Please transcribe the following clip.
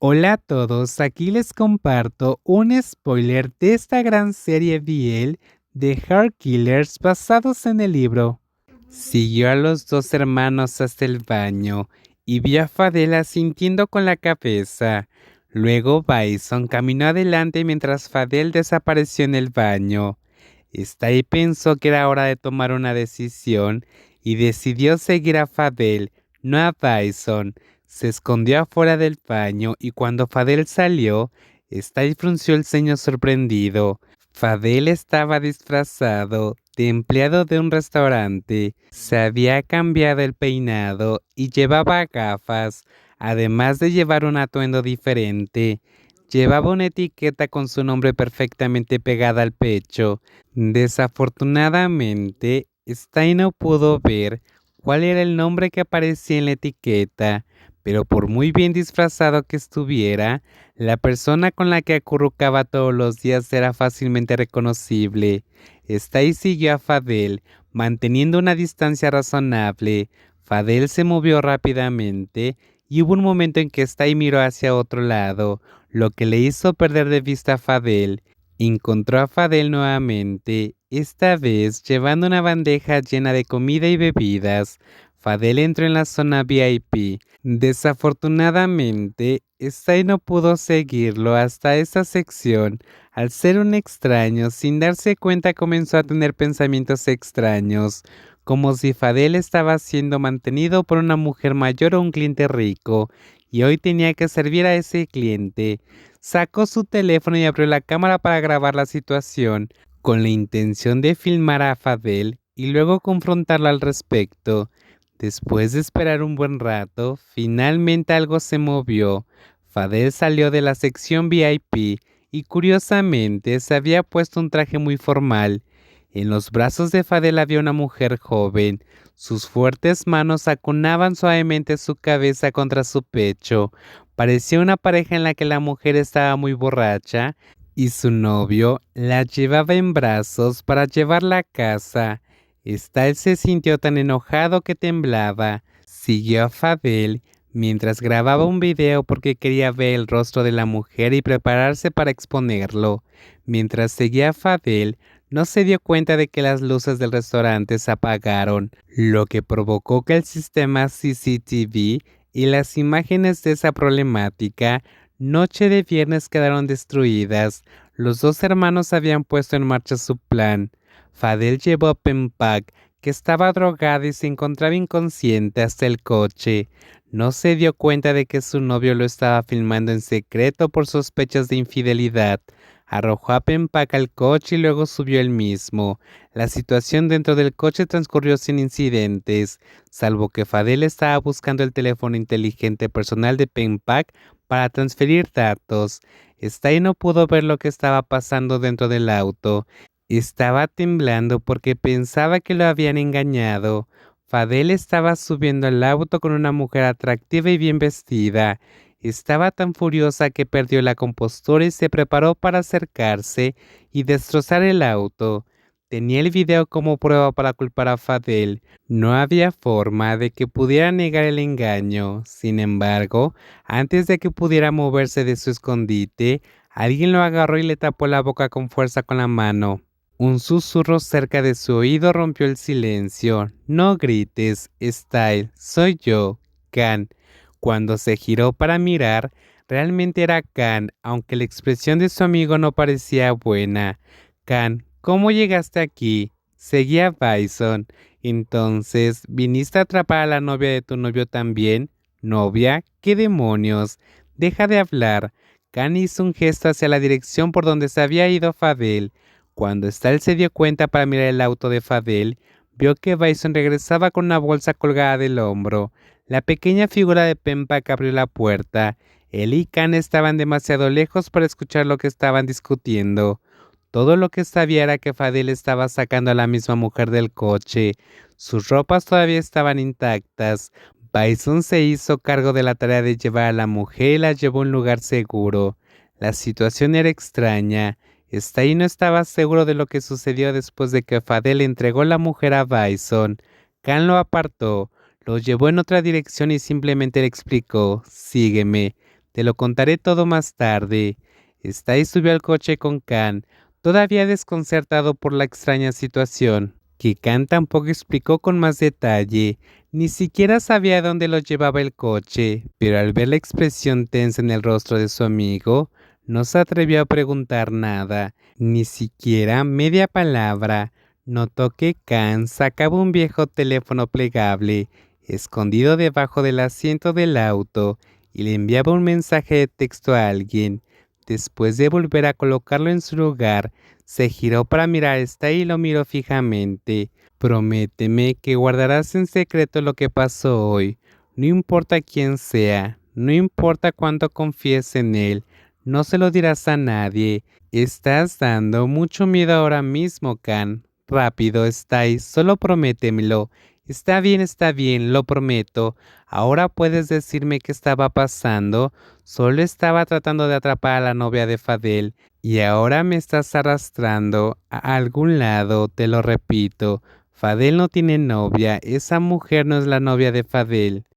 Hola a todos, aquí les comparto un spoiler de esta gran serie BL de Heart Killers basados en el libro. Siguió a los dos hermanos hasta el baño y vio a Fadela sintiendo con la cabeza. Luego Bison caminó adelante mientras Fadel desapareció en el baño. Stay pensó que era hora de tomar una decisión y decidió seguir a Fadel, no a Bison. Se escondió afuera del baño y cuando Fadel salió, Stay frunció el ceño sorprendido. Fadel estaba disfrazado de empleado de un restaurante. Se había cambiado el peinado y llevaba gafas, además de llevar un atuendo diferente. Llevaba una etiqueta con su nombre perfectamente pegada al pecho. Desafortunadamente, Stein no pudo ver cuál era el nombre que aparecía en la etiqueta, pero por muy bien disfrazado que estuviera, la persona con la que acurrucaba todos los días era fácilmente reconocible. Stein siguió a Fadel, manteniendo una distancia razonable. Fadel se movió rápidamente y hubo un momento en que Stay miró hacia otro lado, lo que le hizo perder de vista a Fadel. Encontró a Fadel nuevamente, esta vez llevando una bandeja llena de comida y bebidas. Fadel entró en la zona VIP. Desafortunadamente, Stay no pudo seguirlo hasta esa sección. Al ser un extraño, sin darse cuenta comenzó a tener pensamientos extraños como si Fadel estaba siendo mantenido por una mujer mayor o un cliente rico, y hoy tenía que servir a ese cliente. Sacó su teléfono y abrió la cámara para grabar la situación, con la intención de filmar a Fadel y luego confrontarla al respecto. Después de esperar un buen rato, finalmente algo se movió. Fadel salió de la sección VIP y curiosamente se había puesto un traje muy formal. En los brazos de Fadel había una mujer joven. Sus fuertes manos acunaban suavemente su cabeza contra su pecho. Parecía una pareja en la que la mujer estaba muy borracha y su novio la llevaba en brazos para llevarla a casa. Stael se sintió tan enojado que temblaba. Siguió a Fadel mientras grababa un video porque quería ver el rostro de la mujer y prepararse para exponerlo. Mientras seguía a Fadel, no se dio cuenta de que las luces del restaurante se apagaron, lo que provocó que el sistema CCTV y las imágenes de esa problemática noche de viernes quedaron destruidas. Los dos hermanos habían puesto en marcha su plan. Fadel llevó a Pempak, que estaba drogada y se encontraba inconsciente, hasta el coche. No se dio cuenta de que su novio lo estaba filmando en secreto por sospechas de infidelidad. Arrojó a Pempak al coche y luego subió él mismo. La situación dentro del coche transcurrió sin incidentes, salvo que Fadel estaba buscando el teléfono inteligente personal de Pempak para transferir datos. Stay no pudo ver lo que estaba pasando dentro del auto. Estaba temblando porque pensaba que lo habían engañado. Fadel estaba subiendo al auto con una mujer atractiva y bien vestida. Estaba tan furiosa que perdió la compostura y se preparó para acercarse y destrozar el auto. Tenía el video como prueba para culpar a Fadel. No había forma de que pudiera negar el engaño. Sin embargo, antes de que pudiera moverse de su escondite, alguien lo agarró y le tapó la boca con fuerza con la mano. Un susurro cerca de su oído rompió el silencio. No grites, Style, soy yo, Khan. Cuando se giró para mirar, realmente era Khan, aunque la expresión de su amigo no parecía buena. Khan, ¿cómo llegaste aquí? Seguía Bison. Entonces, ¿viniste a atrapar a la novia de tu novio también? ¿Novia? ¿Qué demonios? Deja de hablar. Khan hizo un gesto hacia la dirección por donde se había ido Fadel. Cuando Stahl se dio cuenta para mirar el auto de Fadel, vio que Bison regresaba con una bolsa colgada del hombro. La pequeña figura de Pempak abrió la puerta. Él y Khan estaban demasiado lejos para escuchar lo que estaban discutiendo. Todo lo que sabía era que Fadel estaba sacando a la misma mujer del coche. Sus ropas todavía estaban intactas. Bison se hizo cargo de la tarea de llevar a la mujer y la llevó a un lugar seguro. La situación era extraña. Stay no estaba seguro de lo que sucedió después de que Fadel entregó la mujer a Bison. Khan lo apartó. Lo llevó en otra dirección y simplemente le explicó, sígueme. Te lo contaré todo más tarde. Stay subió al coche con Khan, todavía desconcertado por la extraña situación, que Khan tampoco explicó con más detalle. Ni siquiera sabía dónde lo llevaba el coche, pero al ver la expresión tensa en el rostro de su amigo, no se atrevió a preguntar nada, ni siquiera media palabra. Notó que Khan sacaba un viejo teléfono plegable, escondido debajo del asiento del auto, y le enviaba un mensaje de texto a alguien. Después de volver a colocarlo en su lugar, se giró para mirar a esta y lo miró fijamente. Prométeme que guardarás en secreto lo que pasó hoy. No importa quién sea, no importa cuánto confíes en él, no se lo dirás a nadie. Estás dando mucho miedo ahora mismo, Khan. Rápido, estáis, solo prométemelo. Está bien, está bien, lo prometo. Ahora puedes decirme qué estaba pasando. Solo estaba tratando de atrapar a la novia de Fadel y ahora me estás arrastrando a algún lado, te lo repito. Fadel no tiene novia, esa mujer no es la novia de Fadel.